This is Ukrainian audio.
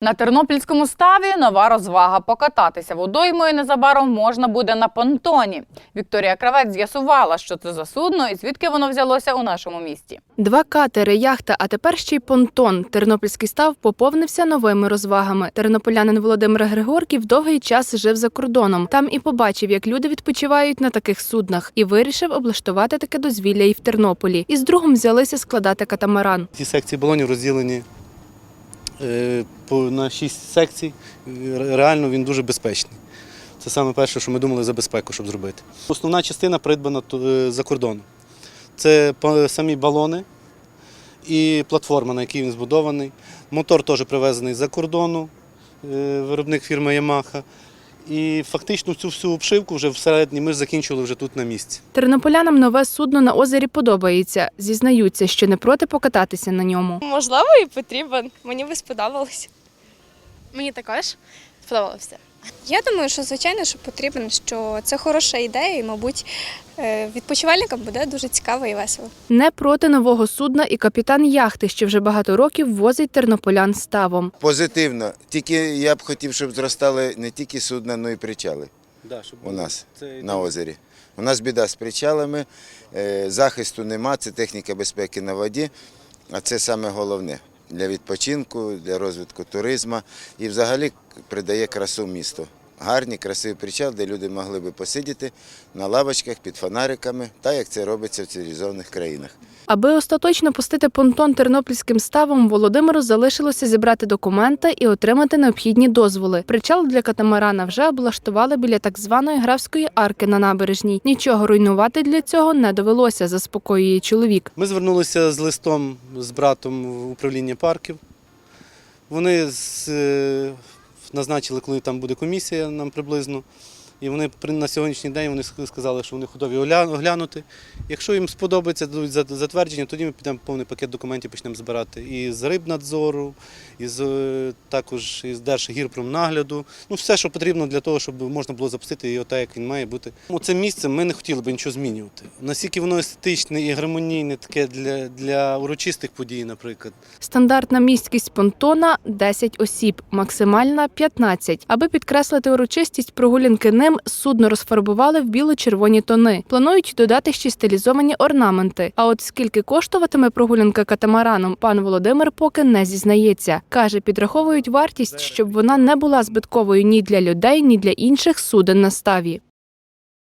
На тернопільському ставі нова розвага. Покататися водоймою незабаром можна буде на понтоні. Вікторія Кравець з'ясувала, що це за судно і звідки воно взялося у нашому місті. Два катери, яхта, а тепер ще й понтон. Тернопільський став поповнився новими розвагами. Тернополянин Володимир Григорків довгий час жив за кордоном. Там і побачив, як люди відпочивають на таких суднах, і вирішив облаштувати таке дозвілля і в Тернополі. І з другом взялися складати катамаран. Ці секції балонів розділені на шість секцій. Реально він дуже безпечний. Це саме перше, що ми думали за безпеку, щоб зробити. Основна частина придбана е, за кордоном. Це самі балони і платформа, на якій він збудований. Мотор теж привезений за кордону, е, виробник фірми Yamaha. І фактично цю всю обшивку вже всередині ми закінчили вже тут на місці. Тернополянам нове судно на озері подобається. Зізнаються, що не проти покататися на ньому. Можливо, і потрібен. Мені би сподобалось. Мені також сподобалося. Я думаю, що звичайно, що потрібен, що це хороша ідея, і, мабуть, е, відпочивальникам буде дуже цікаво і весело. Не проти нового судна і капітан яхти, що вже багато років возить тернополян ставом. Позитивно. Тільки я б хотів, щоб зростали не тільки судна, але й причали Да, щоб у нас це на озері. У нас біда з причалами, е, захисту нема, це техніка безпеки на воді, а це саме головне для відпочинку, для розвитку туризму і взагалі придає красу місту. Гарні, красивий причал, де люди могли би посидіти на лавочках під фонариками, так як це робиться в цивілізованих країнах. Аби остаточно пустити понтон тернопільським ставом, Володимиру залишилося зібрати документи і отримати необхідні дозволи. Причал для катамарана вже облаштували біля так званої графської арки на набережній. Нічого руйнувати для цього не довелося, заспокоює чоловік. Ми звернулися з листом з братом в управління парків. Вони з, е, назначили, коли там буде комісія нам приблизно. І вони на сьогоднішній день вони сказали, що вони готові оглянути. Якщо їм сподобається, дадуть затвердження, тоді ми підемо повний пакет документів почнемо збирати. І з рибнадзору, і з, е, також із Держгірпромнагляду. Ну, все, що потрібно для того, щоб можна було запустити його так, як він має бути. Ну, Це місце ми не хотіли б нічого змінювати. Наскільки воно естетичне і гармонійне таке для, для урочистих подій, наприклад. Стандартна місткість понтона 10 осіб, максимальна 15. Аби підкреслити урочистість прогулянки ним, судно розфарбували в біло-червоні тони. Планують додати ще стилізовані орнаменти. А от скільки коштуватиме прогулянка катамараном, пан Володимир поки не зізнається. Каже, підраховують вартість, щоб вона не була збитковою ні для людей, ні для інших суден на ставі.